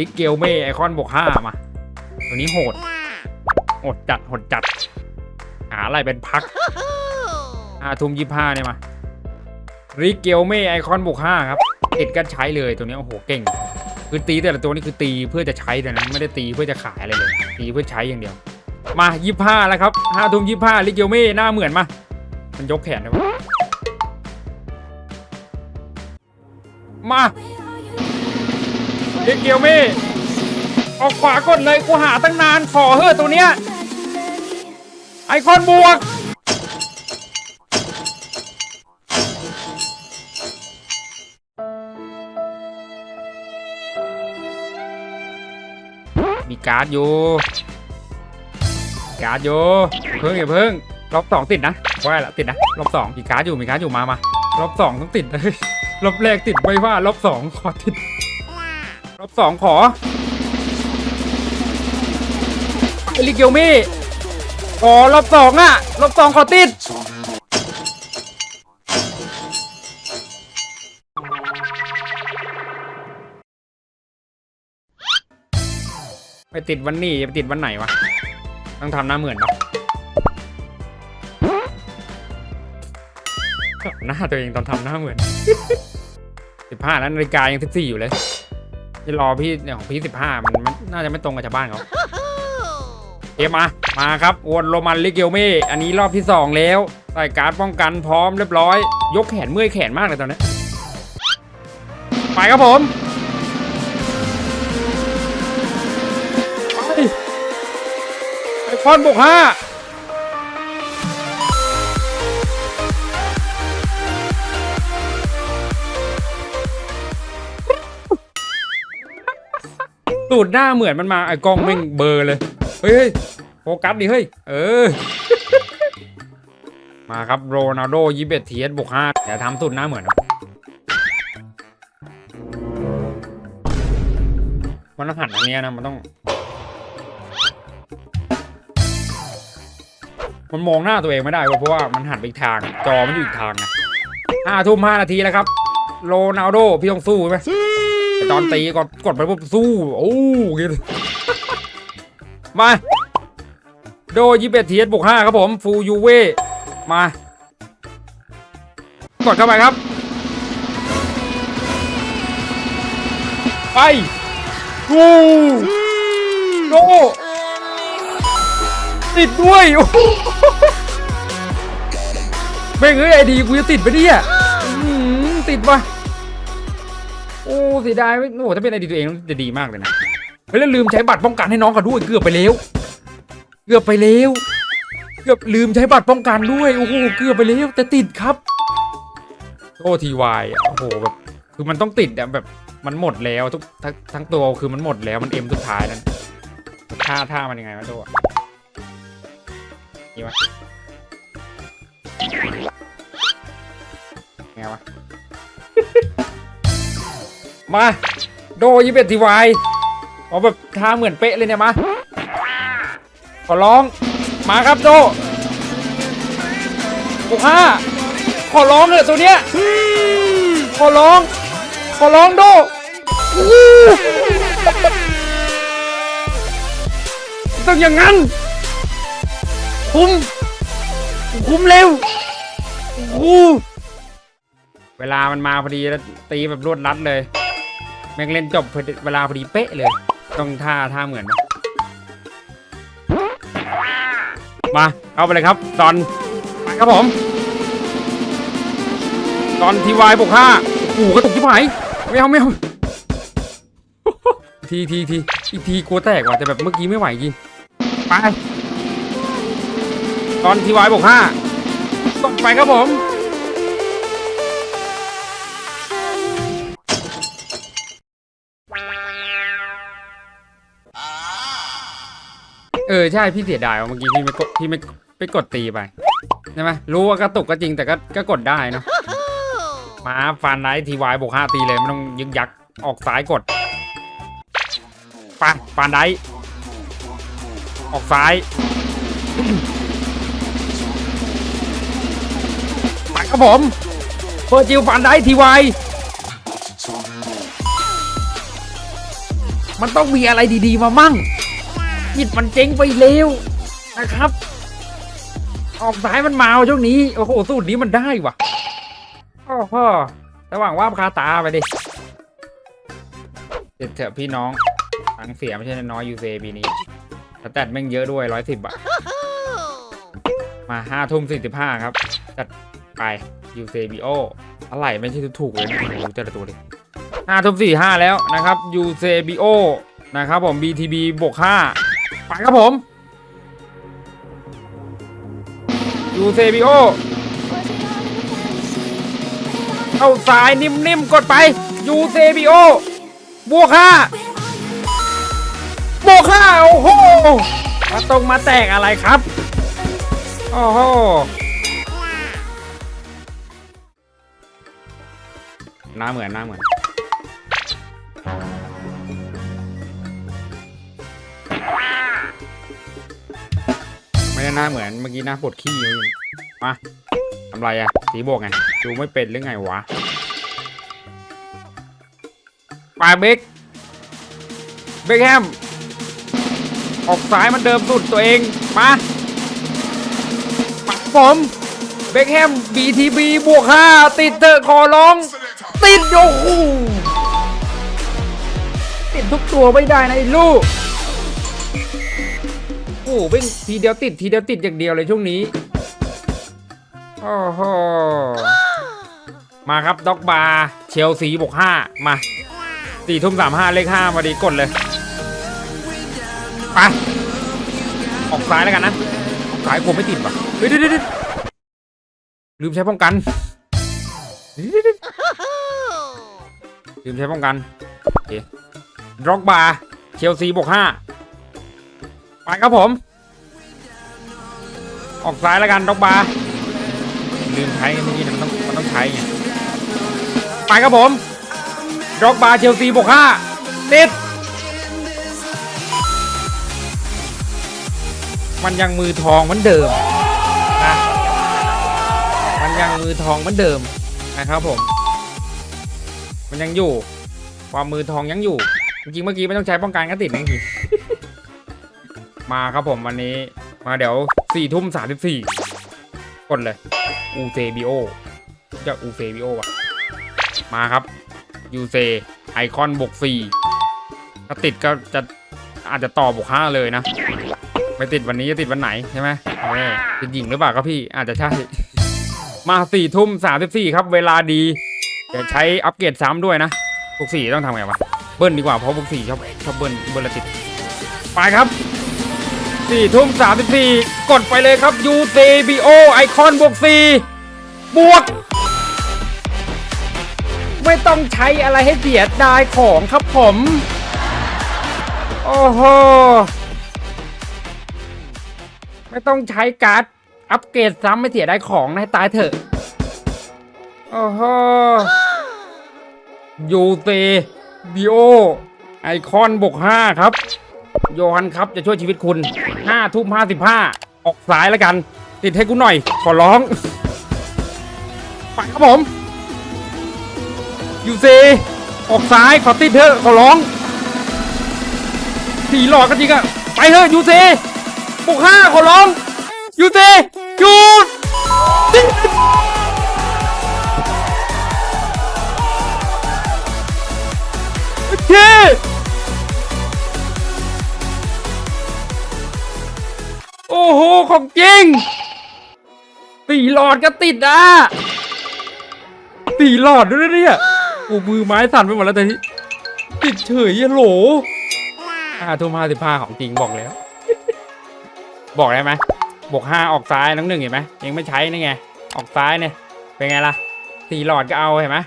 ทิกเกลเม่ไอคอนบวกห้ามาตัวนี้โหดโหดจัดโหดจัด หาอะไรเป็นพักห้าทุ่มยี่ห้าเนี่ยมาริเกลเม่ไอคอนบวกห้าครับเอ็ดก็ใช้เลยตัวนี้โอ้โหเก่ง คือตีแต่ละตัวนี่คือตีเพื่อจะใช้เลยนะไม่ได้ตีเพื่อจะขายอะไรเลย ตีเพื่อใช้อย่างเดียว มายี่ห้าแล้วครับห้าทุ่มยี่ห้าริเกลเม่หน้าเหมือนมามันยกแขนได้ปะมา ริเกลเม่ออกขวาก่อนเลยกูหาตั้งนานขอเฮ้อตัวเนี้ยไอคอนบวกมีการ์ดอยู่การ์ดอยู่เพิ่งอย่าเพิ่งรอบสองติดนะว่าละติดนะรอบสองมีการ์ดอยู่มีการ์ดอยู่มามารอบสองต้องติดเลยรอบแรกติดไม่ว่ารอบสองขอติด รอบสองขอเอลิเกียวมี่ขอรอบสองอะรอบสองขอติดไปติดวันนี้ไปติดวันไหนวะ ต้องทำหน้าเหมือนปะหน้าตัวเองตอนทำหน้าเหมือนสิบห้าแล้วนาฬิกายังสิบสี่อยู่เลย จะรอพี่เนี่ยของพี่สิบห้ามันมันน่าจะไม่ตรงกับชาวบ้านเขาเอมามาครับวนโรมันลิเกลเม่อันนี้รอบที่สองแล้วใส่การ์ดป้องกันพร้อมเรียบร้อย ยกแขนเมื่อยแขนมากเลยตอนนี้ไปครับผมไปไอคอนบวกห้า ตูดหน้าเหมือนมันมาไอ้กล้องแม่งเบลอร์เลยเฮ้ยเฮ้ยโฟกัสดิเฮ้ย เออ มาครับโรนัลโดยี่สิบเอ็ดทีเอสบวกห้าเดี๋ยวทำตูดหน้าเหมือนนะมันต้องหันอันเนี้ยนะมันต้อง มันมองหน้าตัวเองไม่ได้เว้ยเพราะว่ามันหันไปอีกทาง จอมันอยู่อีกทางไงห้าทุ่มห้านาทีแล้วครับ โรนัลโดพี่ต้องสู้ใช่ไหมแต่ตอนตีกดกดไปปุ๊บสู้ โอ้ยมา โดยี่สิเอ็ดทีเอสบวกห้าครับผม ฟูยูเวมากดเข้าไปครับ ไปกูโดติดด้วยโอ้โหแม่งเอ้ยไอดีกูจะติดไปเนี่ยติดวะ อ้เสียดายไม่โอ้ถ้าเป็นไอดีตัวเองจะดีมากเลยนะเฮ้ยแล้วลืมใช้บัตรป้องกันให้น้องเขาด้วยเกือบไปแล้ว เกือบไปแล้วเกือบลืมใช้บัตรป้องกันด้วยโอ้โหเกือบไปแล้วแต่ติดครับโอ้ทีวายโอ้โหแบบคือมันต้องติดอะแบบมันหมดแล้วทุกทั้งทั้งตัวคือมันหมดแล้วมันเอ็มสุดท้ายแล้วท่าท่ามันยังไงวะตัวนี่วะไงวะ มาโดยี่เป็ดทีวายเอาแบบท่าเหมือนเป๊ะเลยเนี่ยมาขอร้องมาครับโดหกห้าขอร้องเลยตัวเนี้ยขอร้อง ขอร้องโดต้องอย่างนั้น คุ้ม คุ้มเร็วเวลามันมาพอดีแล้วตีแบบรวดรัดเลย ม่งเล่นจบเวลาพอดีเป๊ะเลย ต้องท่าท่าเหมือน มาเอาไปเลยครับตอนไปครับผม ตอนทีวายบวกห้าโอ้โหกระตุกที่ไหนไม่เอาไม่เอาทีทีทีอีกทีกลัวแตกว่ะแต่แบบเมื่อกี้ไม่ไหวจริงไป ตอนทีวายบวกห้าต้องไปครับผม เออใช่พี่เสียดายว่ะเมื่อกี้พี่ไม่กดพี่ไม่ไปกดตีไปใช่ไหมรู้ว่ากระตุกก็จริงแต่ก็ก็กดได้เนาะมาฟันไนทีวายบวกห้าตีเลยไม่ต้องยึกยักออกซ้ายกดไปฟันไดออกซ้ายไปครับผมเฟอร์จิลฟันได้ทีวายมันต้องมีอะไรดีๆมามั่ง จิตมันเจ๊งไปเร็วนะครับ ออกซ้ายมันมาช่วงนี้ โอ้โห สูตรนี้มันได้ว่ะโอ้โหระหว่างว่าคาตาไปดิเด็ดเถอะพี่น้องตังเสียไม่ใช่น้อยยูเซปีนี้แตทแม่งเยอะด้วยร้อยสิบอะมาห้าทุ่มสี่สิบห้าครับ จัดไปยูเซบีโออะไรไม่ใช่ถูกเลยนะโอ้แต่ละตัวเลยห้าทุ่มสี่ห้าแล้วนะครับยูเซบีโอนะครับผม BTB บวกห้า ไปครับผมยูเซบีโอเข้าซ้ายนิ่มๆ กดไปยูเซบีโอบวกห้าบวกห้าโอ้โหมาตรงมาแตกอะไรครับ โอ้โหหน้าเหมือนหน้าเหมือน ไม่ได้หน้าเหมือนเมื่อกี้หน้าปวดขี้เลยมาทำไรอะสีโบกไง ดูไม่เป็นหรือไงวะปาเบกเบคแฮม ออกซ้ายมันเดิมสุดตัวเอง มา ปักผมเบคแฮม BTB บวกห้าติดเตอะขอร้อง ติดโอ้โหติดทุกตัวไม่ได้นะไอ้ลูก หเป็นทีเดียวติดทีเดียวติดอย่างเดียวเลยช่วงนี้โอ้โหมาครับด็อกบาร์เชลซีบวกห้ามาสี่ทุ่มสามห้าเลขห้ามาดีกดเลยไปออกซ้ายแล้วกันนะออกซ้ายกลัวไม่ติดว่ะเฮ้ยเดี๋ยวลืมใช้ป้องกันลืมใช้ป้องกันโอเคด็อกบาร์เชลซีบวกห้า ไปครับผม ออกซ้ายแล้วกันด็อกบาร์ลืมใช้เมื่อกี้นะมันต้องมันต้องใช้ไงไปครับผมด็อกบาร์เชลซีบวกห้าติดมันยังมือทองเหมือนเดิมนะมันยังมือทองเหมือนเดิมนะครับผม มันยังอยู่ ความมือทองยังอยู่ จริงๆเมื่อกี้ไม่ต้องใช้ป้องกันก็ติดนะจริง มาครับผมวันนี้มาเดี๋ยวสี่ทุ่มสามสิบสี่กดเลย อูเซบิโอจะอูเซบิโอวะมาครับยูเซไอคอนบวกสี่ถ้าติดก็จะอาจจะต่อบวกห้าเลยนะไม่ติดวันนี้จะติดวันไหนใช่ไหมเออติดหญิงหรือเปล่าครับพี่อาจจะใช่ มาสี่ทุ่มสามสิบสี่ครับ เวลาดีเดี๋ยวใช้อัปเกรดซ้ำด้วยนะพวกสี่ต้องทำไงวะเบิ้ลดีกว่าเพราะพวกสี่ชอบชอบเบิ้ลเบิ้ลละติดไปครับ สี่ทุ่มสามสิบสี่กดไปเลยครับ UCBO ไอคอนบวกสี่บวก ไม่ต้องใช้อะไรให้เสียดายของครับผม โอ้โห ไม่ต้องใช้การ์ด อัปเกรดซ้ำไม่เสียได้ของนะให้ตายเถอะ โอ้โหยูเซบิโอไอคอนบวกห้าครับ โยฮันครับจะช่วยชีวิตคุณห้าทุ่มห้าสิบห้าออกสายแล้วกัน ติดให้กูหน่อย ขอร้องไปครับผมยูเซออกซ้ายขอติดเถอะขอร้องสีหลอดก็จริงอะไปเถอะยูเซบวกห้าขอร้องยุดสิหยุดติโอเค อ้โห ของจริงสี่หลอดก็ติดอะสี่หลอดด้วยนะเนี่ยโอ้มือไม้สั่นไปหมดแล้วแต่ที่ติดเฉยอะโหลห้าทุ่มห้าสิบห้าของจริงบอกแล้ว บอกได้ไหมบวกห้าออกซ้ายน้องหนึ่งเห็นไหมยังไม่ใช้นี่ไง ออกซ้ายเนี่ย เป็นไงล่ะสี่หลอดก็เอาเห็นไหม